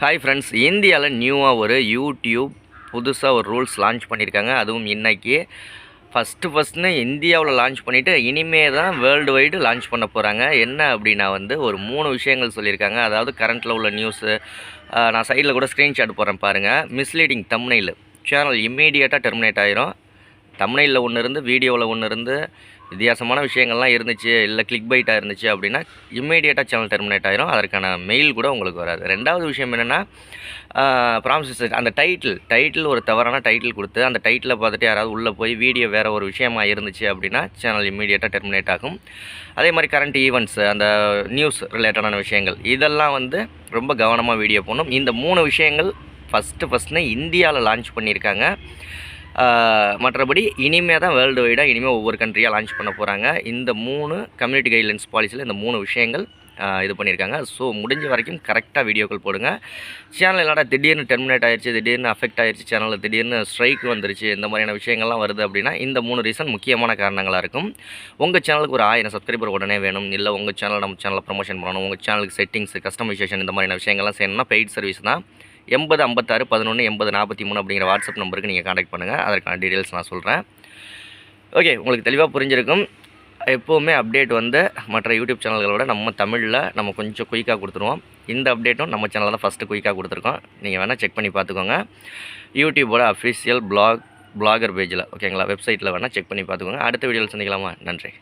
Hi friends இந்தியாவில் நியூவாக ஒரு யூடியூப் புதுசாக ஒரு ரூல்ஸ் லான்ச் பண்ணியிருக்காங்க அதுவும் இன்றைக்கி ஃபஸ்ட்டு ஃபஸ்ட்னு இந்தியாவில் லான்ச் பண்ணிவிட்டு இனிமே தான் வேர்ல்டு வைடு லான்ச் பண்ண போகிறாங்க என்ன அப்படின்னா வந்து ஒரு மூணு விஷயங்கள் சொல்லியிருக்காங்க. அதாவது கரண்ட்டில் உள்ள நியூஸு நான் சைடில் கூட ஸ்க்ரீன்ஷாட் போகிறேன் பாருங்கள் மிஸ்லீடிங் தம்னையில் சேனல் இம்மீடியட்டாக டெர்மினேட் ஆயிரும். தமிழில் ஒன்று இருந்து வீடியோவில் ஒன்று இருந்து வித்தியாசமான விஷயங்கள்லாம் இருந்துச்சு இல்லை கிளிக் பைட்டாக இருந்துச்சு அப்படின்னா இம்மீடியட்டாக சேனல் டெர்மினேட் ஆகிரும் அதற்கான மெயில் கூட உங்களுக்கு வராது. ரெண்டாவது விஷயம் என்னென்னா ப்ராமிசஸ் அந்த டைட்டில் டைட்டில் ஒரு தவறான டைட்டில் கொடுத்து அந்த டைட்டிலை பார்த்துட்டு யாராவது உள்ளே போய் வீடியோ வேறு ஒரு விஷயமா இருந்துச்சு அப்படின்னா சேனல் இம்மீடியட்டாக டெர்மினேட் ஆகும். அதே மாதிரி கரண்ட் ஈவெண்ட்ஸ் அந்த நியூஸ் ரிலேட்டடான விஷயங்கள் இதெல்லாம் வந்து ரொம்ப கவனமாக வீடியோ போடணும். இந்த மூணு விஷயங்கள் ஃபஸ்ட்டு ஃபஸ்ட்னு இந்தியாவில் லான்ச் பண்ணியிருக்காங்க. மற்றபடி இனிமே தான் வேர்ல்டு வைடாக இனிமேல் ஒவ்வொரு கண்ட்ரியாக லான்ச் பண்ண போகிறாங்க இந்த மூணு கம்யூனிட்டி கைட்லைன்ஸ் பாலிசியில் இந்த மூணு விஷயங்கள் இது பண்ணியிருக்காங்க. ஸோ முடிஞ்ச வரைக்கும் கரெக்டாக வீடியோக்கள் போடுங்க. சேனல் இல்லைனா திடீர்னு டெர்மினேட் ஆயிடுச்சு திடீர்னு அஃபெக்ட் ஆயிடுச்சு சேனலில் திடீர்னு ஸ்ட்ரைக் வந்துருச்சு இந்த மாதிரியான விஷயங்கள்லாம் வருது அப்படின்னா இந்த மூணு ரீசன் முக்கியமான காரணங்களாக இருக்கும். உங்கள் சேனலுக்கு ஒரு ஆயிரம் சப்ஸ்கிரைபர் உடனே வேணும். இல்லை உங்கள் சேனல் நம்ம சேனலில் ப்ரொமோஷன் பண்ணணும். உங்கள் சேனலுக்கு செட்டிங்ஸ் கஸ்டமைசேஷன் இந்த மாதிரியான விஷயங்கள்லாம் செய்யணும்னா பெய்ட் சர்வீஸ் தான். எண்பது ஐம்பத்தாறு பதினொன்று எண்பது நாற்பத்தி மூணு அப்படிங்கிற வாட்ஸ்அப் நம்பருக்கு நீங்கள் காண்டாக்ட் பண்ணுங்கள் அதற்கான டீட்டெயில்ஸ் நான் சொல்கிறேன் ஓகே உங்களுக்கு தெளிவாக புரிஞ்சிருக்கும். எப்போவுமே அப்டேட் வந்து மற்ற யூடியூப் சேனல்களோட நம்ம தமிழில் நம்ம கொஞ்சம் குயிக்காக கொடுத்துருவோம். இந்த அப்டேட்டும் நம்ம சேனலில் தான் ஃபஸ்ட்டு குயிக்காக கொடுத்துருக்கோம். நீங்கள் வேணால் செக் பண்ணி பார்த்துக்கோங்க. யூடியூபோட அஃபிஷியல் பிளாக் பிளாகர் பேஜில் ஓகேங்களா வெப்சைட்டில் வேணால் செக் பண்ணி பார்த்துக்கோங்க. அடுத்த வீடியோவில் சந்திக்கலாமா? நன்றி.